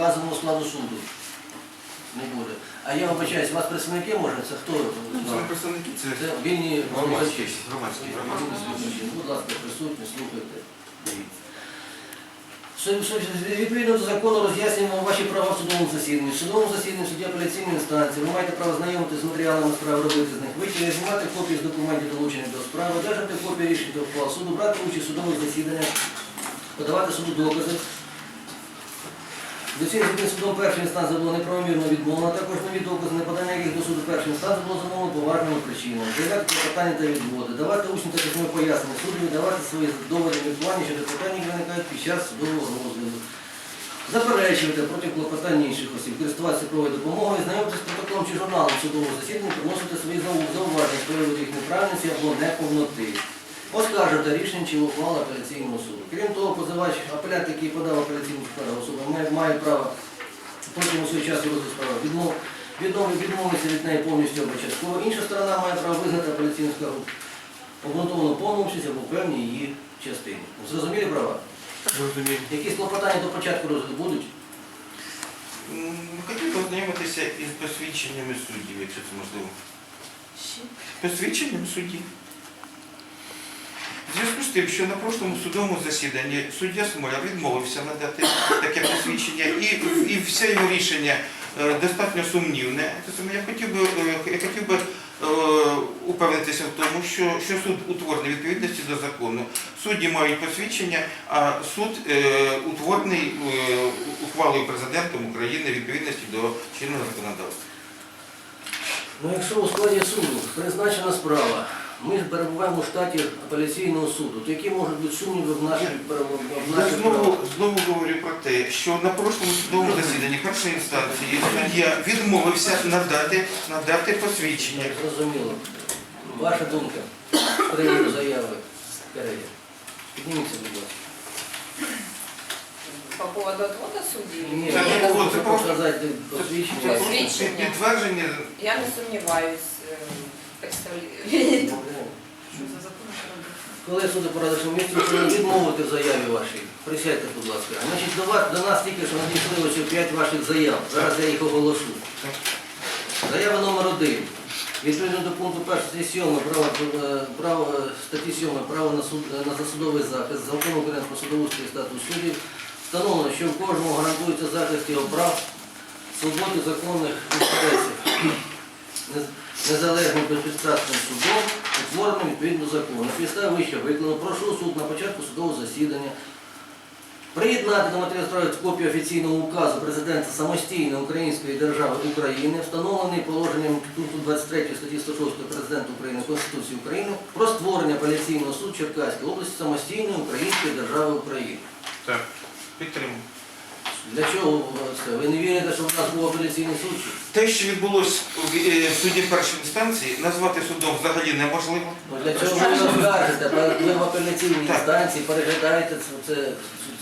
вказаного складу суду. Не буде. А я вибачаюсь, у вас представники може? Це хто? Це не представники, це Це вільні громадські. Громадські. Слухачі, Будь ласка, присутні, слухайте. Дивіться. Що- що- Відповідно до закону роз'яснюємо ваші права в судовому засіданні. В судовому засіданні судді апеляційної інстанції ви маєте право знайомитися з матеріалами справи, робити з них витяги, знімати копії з документів, долучених до справи, одержати копії рішень до ухвал суду, брати участь в судових засіданнях, подавати суду докази. Доцільно судом першої інстанції було неправомірно відмовлено, також нові докази не подання яких до суду першої інстанції було замовлено поважними причинами. Заявляти клопотання та відводи, давати усні та письмові пояснення суду, давати свої доводи міркування щодо питань, які виникають під час судового розгляду. Заперечувати проти клопотань інших осіб, користуватися правовою допомогою, знайомитися з протоколом чи журналом судового засідання, приносити свої зауваження приводу їх неправильності або неповноти. Оскаржувати рішення чи ухвалу апеляційного суду. Крім того, позивач апелянт, який подав апеляційну справу особа, має, право протягом свого часу розгляду справи відмов, відмов, відмовитися від неї повністю або частково. Інша сторона має право визнати апеляційну скаргу обґрунтовано в повному або певній її частині. Зрозумілі права? Зрозуміло. Якісь клопотання до початку розгляду будуть? Хотів би ознайомитися із посвідченнями суддів, якщо це можливо. Посвідченням суддів. В зв'язку з тим, що на прошлому судовому засіданні суддя Смоля відмовився надати таке посвідчення, і, і все його рішення е, достатньо сумнівне. Я хотів би, е, я хотів би е, упевнитися в тому, що, що суд утворений відповідності до закону. Судді мають посвідчення, а суд е, утворений ухвалою президентом України відповідності до чинного законодавства. Ну, якщо у складі суду призначена справа, ми ж перебуваємо в штаті апеляційного суду, то які можуть бути сумніви в нашій Я нашій знову, знову говорю про те, що на прошлому судовому засіданні першої інстанції суддя відмовився надати, надати посвідчення. Зрозуміло. Ваша думка з приводу заяви Керея. Підніміться, будь ласка. По поводу отвода судей? Ні, Це я не можу це просто- показати Це посвідчення. просто Посвідчення. підтвердження. Я не сумніваюсь. представлю- Коли суди порадився місці, відмовити в заяві вашій. Присядьте, будь ласка. Значить, до, вас, до нас тільки що надійшли ось 5 ваших заяв. Зараз я їх оголошу. Заява номер один. Відповідно до пункту 1 статті 7 право, е, право, статті 7 право на, суд, е, на засудовий захист закону України про судоустрій статус суддів встановлено, що в кожному гарантується захист його прав, свободи законних інтересів нез- незалежним безпристрасним судом, відповідно закону. На підставі вище викладено, прошу суд на початку судового засідання Приєднати до матеріалу справи копію офіційного указу президента самостійної української держави України, встановлений положенням пункту 23 статті 106 президента України Конституції України про створення апеляційного суду Черкаської області самостійної української держави України. Так, підтримую. Для чого це? Ви не вірите, що в нас був апеляційний суд? Те, що відбулося в е, суді першої інстанції, назвати судом взагалі неможливо. Ну, для чого ви розкажете? Ви в апеляційній Так. інстанції переглядаєте це. це,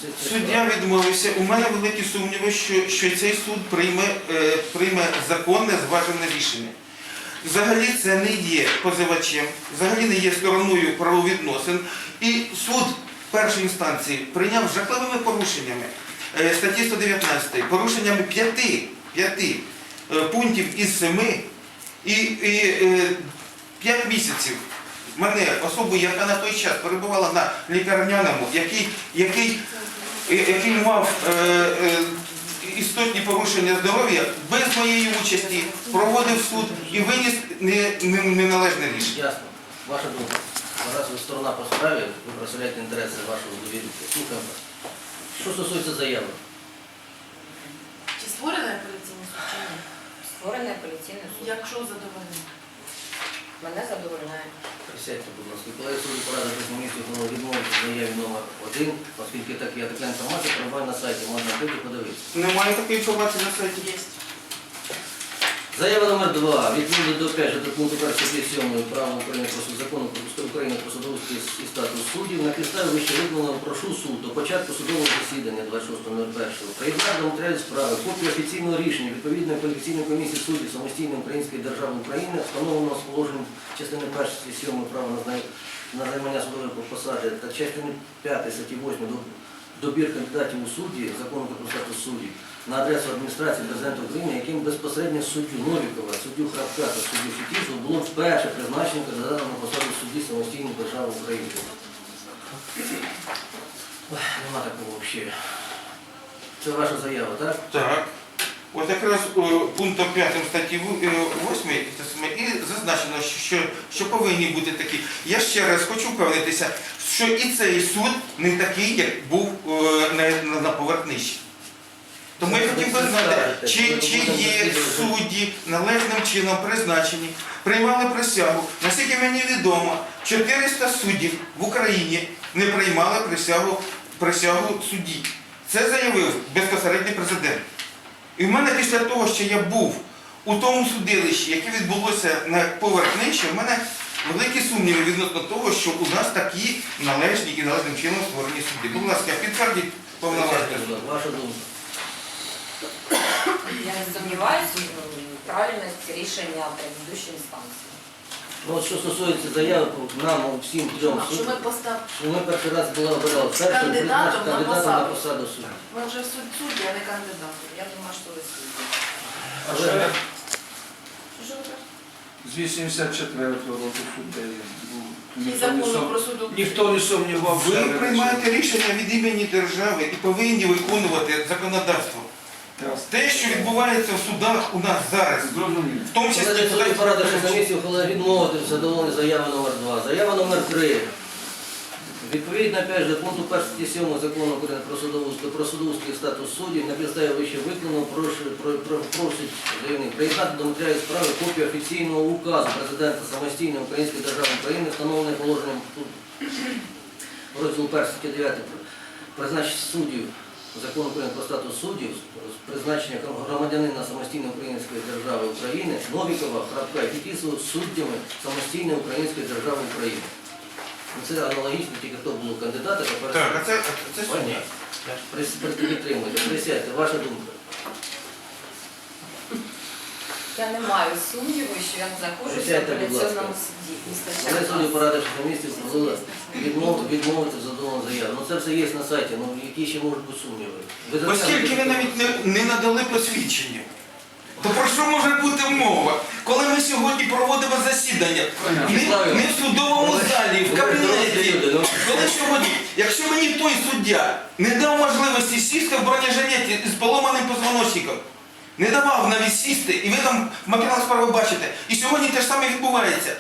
це, це Суддя відмовився. У мене великі сумніви, що, що цей суд прийме, е, прийме законне зважене рішення. Взагалі це не є позивачем, взагалі не є стороною правовідносин. І суд першої інстанції прийняв жахливими порушеннями статті 119, порушеннями п'яти, п'яти е, пунктів із семи і, і е, п'ять місяців мене особу, яка на той час перебувала на лікарняному, який, який, е, який мав е, е, істотні порушення здоров'я без моєї участі, проводив суд і виніс не- не- неналежне рішення. Ясно. Ваша думка. Зараз ви сторона по справі, ви представляєте інтереси вашого довідника. Слухаємо. Що стосується заяви? Чи створений апеляційний суд чи ні? Створений апеляційний суд. Якщо задовольнено. Мене задовольняє. Присядьте, будь ласка. Коли суду порада журналістів було відмовити в заяві номер один, оскільки так я така інформація перебуває на сайті, можна вийти подивитися. Немає такої інформації на сайті. Є. Заява номер два. Відповідно до опять же, до пункту 1 статті 7 права України про суд закону про України про судовий і статус суддів на підставі вище виконаного прошу суд до початку судового засідання 26.01 приєднати до матеріалів справи копію офіційного рішення відповідної кваліфікаційної комісії суддів самостійної української держави України, встановленого з положенням частини 1 статті 7 права на займання судової посади та частини 5 статті 8 до добір кандидатів у судді закону про статус суддів на адресу адміністрації президента України, яким безпосередньо суддю Новікова, суддю Храпка та суддю Фетісова було вперше призначено кандидатом на посаду судді самостійної держави України. Ой, Нема такого взагалі. Це ваша заява, так? Так. От якраз е, пунктом 5 статті 8 і зазначено, що, що повинні бути такі. Я ще раз хочу впевнитися, що і цей суд не такий, як був е, на, на, на поверх нижче. Тому я хотів би знати, чи, чи є судді належним чином призначені, приймали присягу. Наскільки мені відомо, 400 суддів в Україні не приймали присягу, присягу судді. Це заявив безпосередньо президент. І в мене після того, що я був у тому судилищі, яке відбулося на поверх нижче, в мене великі сумніви відносно того, що у нас такі належні і належним чином створені суди. Будь ласка, підтвердіть повноваження. Ваша думка. Я не сомневаюсь в правильности решения предыдущей инстанции. Ну, от що стосується заяви, нам всім трьом Що ми суддям, постав... що ми перший раз була обирали першим кандидатом на кандидата на посаду. посаду судді. Ми вже суд судді, а не кандидати. Я думаю, что вы судьи. Але Що ви кажете? З 84-го року суд дає. Ну, І ніхто не закону сум- про суду. Ніхто не сумнівався. Ви приймаєте рішення від імені держави і повинні виконувати законодавство. Те, що відбувається в судах у нас зараз, Зрозуміло. в тому числі суді порада комісії ухвалила відмовити в задоволенні заяви номер 2 Заява номер 3 Відповідно, опять же, пункту 1 статті 7 закону України про судоустрій, про судоустрій статус суддів на підставі вище виконаного прошу- про- про- просить заявник приєднати до матеріалів справи копію офіційного указу президента самостійної Української держави України, встановлений положенням розділу 1 статті 9 призначити суддів Закону України про статус суддів з призначення громадянина самостійної Української держави України Новікова, Храпка і Фетісова суддями самостійної Української держави України. Ну, Це аналогічно, тільки хто був кандидатом, а Так, а це, це судді. Понятно. Прис- прис- Підтримуйте, присядьте, ваша думка. Я не маю сумніву, що я знаходжуся в апеляційному суді. Але судді порадивши комісію, ухвалила відмовити, відмовити в заяву. Ну це все є на сайті, ну які ще можуть бути сумніви. Ви Оскільки ви навіть не, не надали посвідчення, то про що може бути мова? Коли ми сьогодні проводимо засідання не, не в судовому залі, в кабінеті. ну. Коли сьогодні, якщо мені той суддя не дав можливості сісти в бронежилеті з поломаним позвоночником, не давав навіть сісти, і ви там в матеріалах справи бачите, і сьогодні те ж саме відбувається,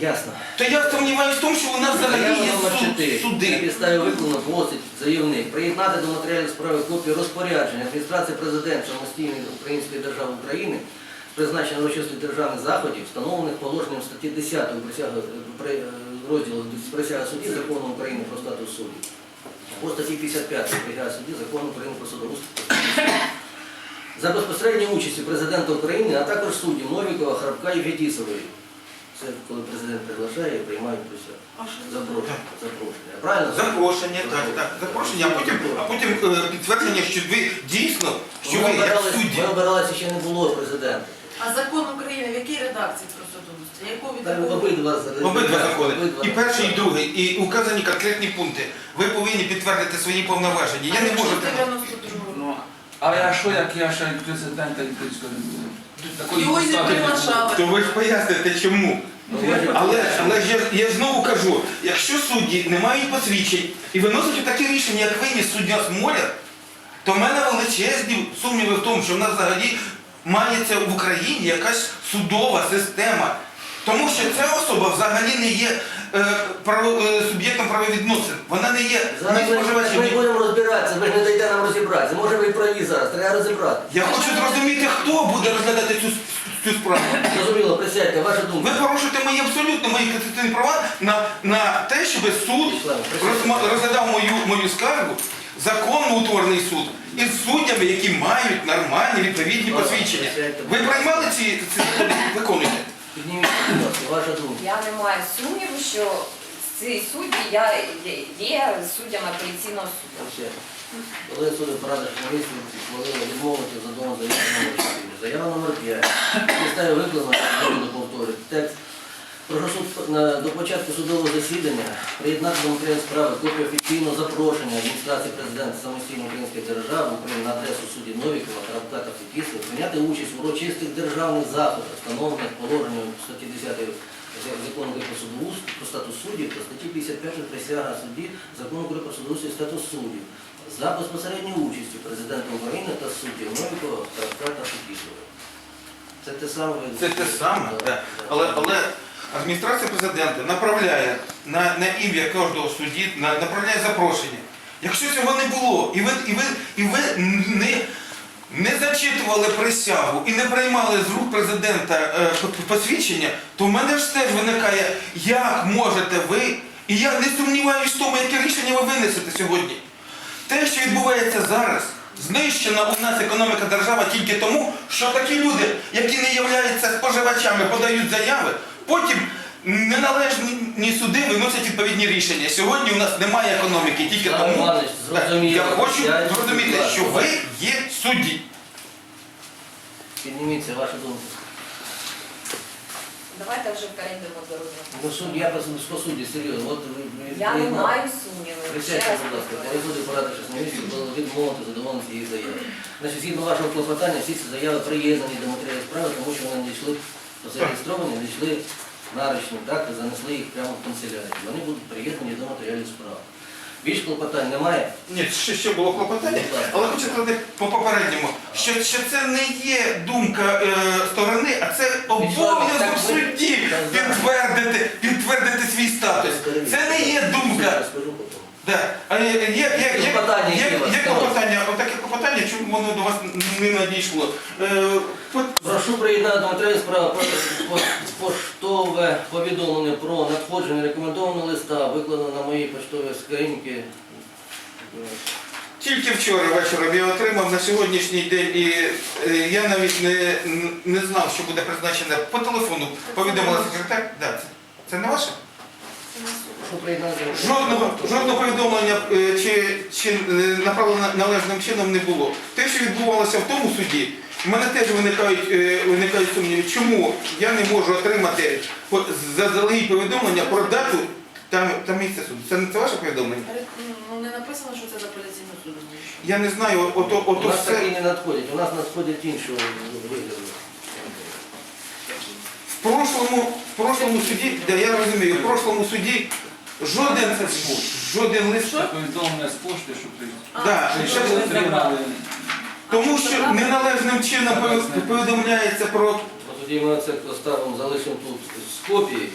Ясно. то я сумніваюся в тому, що у нас взагалі Заява є номер суд, 4. На суди. підставі виконаного просить заявник приєднати до матеріалів справи копію розпорядження адміністрації президента самостійної Української держави України з призначення урочистих державних заходів, встановлених положенням статті 10 присяги при е, розділу присяги судді закону України про статус суддів. По статті 55 присяги судді закону України про судоустрій. За безпосередньою участю президента України, а також суддів Новікова, Храпка і Фетісової. Це коли президент приглашає і приймають присягу. Запрошення. Запрошення. Правильно? Запрошення, так, так, запрошення, а потім, а потім е, підтвердження, що ви дійсно, що Ми ви як судді. ми обиралися ще не було президента. А закон України в якій редакції про судоустрій? Якого від Так, якого? обидва, Обидва закони. обидва І перший, і другий. І указані конкретні пункти. Ви повинні підтвердити свої повноваження. Я А не можу. 92-му? А я що, як я ще президента українського не буду? Такої Його не посади не було. приглашали. То ви ж поясните, чому. Ну, я Але, але ж я, я знову кажу, якщо судді не мають посвідчень і виносять таке рішення, як виніс суддя Смоляр, то в мене величезні сумніви в тому, що в нас взагалі мається в Україні якась судова система. Тому що ця особа взагалі не є суб'єктом правовідносин. Вона не є Зараз ні ми, споживачем, ми ні будемо розбиратися, ви ж не дайте нам розібратися. Може ви і праві зараз, треба розібрати. Я хочу зрозуміти, хто буде розглядати цю, цю справу. Зрозуміло, присядьте, ваша Ви думка. порушуєте мої абсолютно мої конституційні права на, на те, щоб суд розма- розглядав мою, мою скаргу, законно утворений суд, із суддями, які мають нормальні відповідні посвідчення. Ви приймали ці, ці закони? Підніміть, будь ласка, ваша думка. Я не маю сумніву, що ці судді я є- суддями апеляційного суду. Присядьте. Коли суди порада комісії ухвалила відмовити в задоволену заяву номер 4. Заява номер 5. Підставі викладено, повторити текст. Прошу до початку судового засідання приєднати до матеріалів справи копію офіційного запрошення адміністрації президента самостійної української держави України на адресу судді Новікова та адвоката Фетісова прийняти участь в урочистих державних заходах, встановлених положенням статті 10 закону України про судоустрій, про статус суддів та статті 55 присяга судді закону про судоустрій і статус суддів за безпосередньою участю президента України та суддів Новікова та адвоката Фетісова. Це те саме. Це те саме, да. да. але, але адміністрація президента направляє на, на ім'я кожного судді, на, направляє запрошення. Якщо цього не було, і ви, і ви, і ви не, не зачитували присягу і не приймали з рук президента е, посвідчення, то в мене ж теж виникає, як можете ви, і я не сумніваюся в тому, яке рішення ви винесете сьогодні. Те, що відбувається зараз, знищена у нас економіка держави тільки тому, що такі люди, які не являються споживачами, подають заяви, потім неналежні суди виносять відповідні рішення. Сьогодні у нас немає економіки тільки тому. Іванович, зрозуміло. Я хочу Я- зрозуміти, будь що ви є судді. Підніміться вашу думку. Давайте вже перейдемо до розгляду. Ну, суд, я по, по суді, серйозно. От ви, ви Я не маю сумнівів. Ще Присядьте, раз будь ласка, повторюю. коли буде порадити місці, було відмовити задоволеність її заяви. Значить, згідно вашого клопотання, всі ці заяви приєднані до матеріалів справи, тому що вони надійшли зареєстровані, надійшли наручні, так, і занесли їх прямо в канцелярію. Вони будуть приєднані до матеріалів справи. Більш клопотань немає. Ні, ще, ще було клопотання, але хочу сказати по попередньому, що, що це не є думка е, сторони, а це обов'язок судді підтвердити, підтвердити свій статус. Це не є думка. Да. А є, є, є, є, є, Клопотання які є, є клопотання, отаке клопотання, чому воно до вас не надійшло? Е, по- Прошу приєднати до матеріалів справи про- по- поштове повідомлення про надходження рекомендованого листа, викладено на моїй поштовій скриньці. Тільки вчора вечором я отримав на сьогоднішній день, і е, я навіть не, не знав, що буде призначене по телефону. Повідомила секретар. Да, це, це не ваше? Жодного, жодного повідомлення е, чи, чи е, направлено належним чином не було. Те, що відбувалося в тому суді, в мене теж виникають, е, виникають сумніви, чому я не можу отримати по- заздалегідь повідомлення про дату та, та місце суду. Це не це ваше повідомлення? Ну, не написано, що це за апеляційним судом. Я не знаю, ото, У ото нас все. такі не надходять, у нас надходять іншого вигляду. В прошлому, в прошлому суді, да, я розумію, в прошлому суді жоден, жоден лист. Повідомлення з пошти, що прийшло. Да, ще ви отримали. Тому що неналежним чином пові- повідомляється про От тоді ми це поставимо, залишимо тут з копією.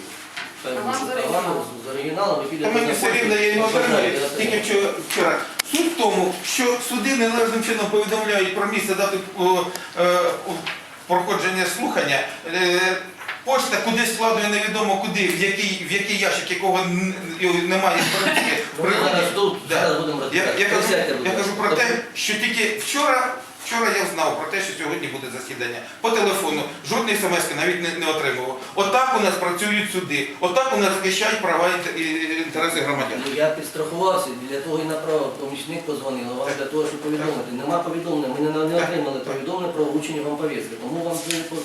Хай А вам з А вам оригіналом? з оригіналом і Та мені на все рівно, я його Побажайте, я тільки вчора- вчора. Суть в тому, що суди неналежним чином повідомляють про місце дати о, е, о, проходження слухання. Е, Пошта кудись складує невідомо куди, в який, в який ящик, якого н- немає зберігання. Ми зараз тут, зараз будемо Я, розглядати. кажу, Присядьте, будь я ласка. кажу про те, що тільки вчора, вчора я знав про те, що сьогодні буде засідання. По телефону жодної смс навіть не, не отримував. Отак у нас працюють суди, отак у нас захищають права і- інтереси громадян. Ну, Я підстрахувався, для того і направив, помічник позвонив, вам для того, щоб повідомити. Нема повідомлення, ми не, не отримали повідомлення про вручення вам повістки. Тому вам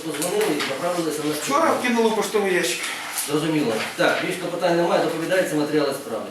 позвонили і направилися на Вчора вкинули в поштовий ящик. Зрозуміло. Так, більше питань немає, доповідається матеріали справи.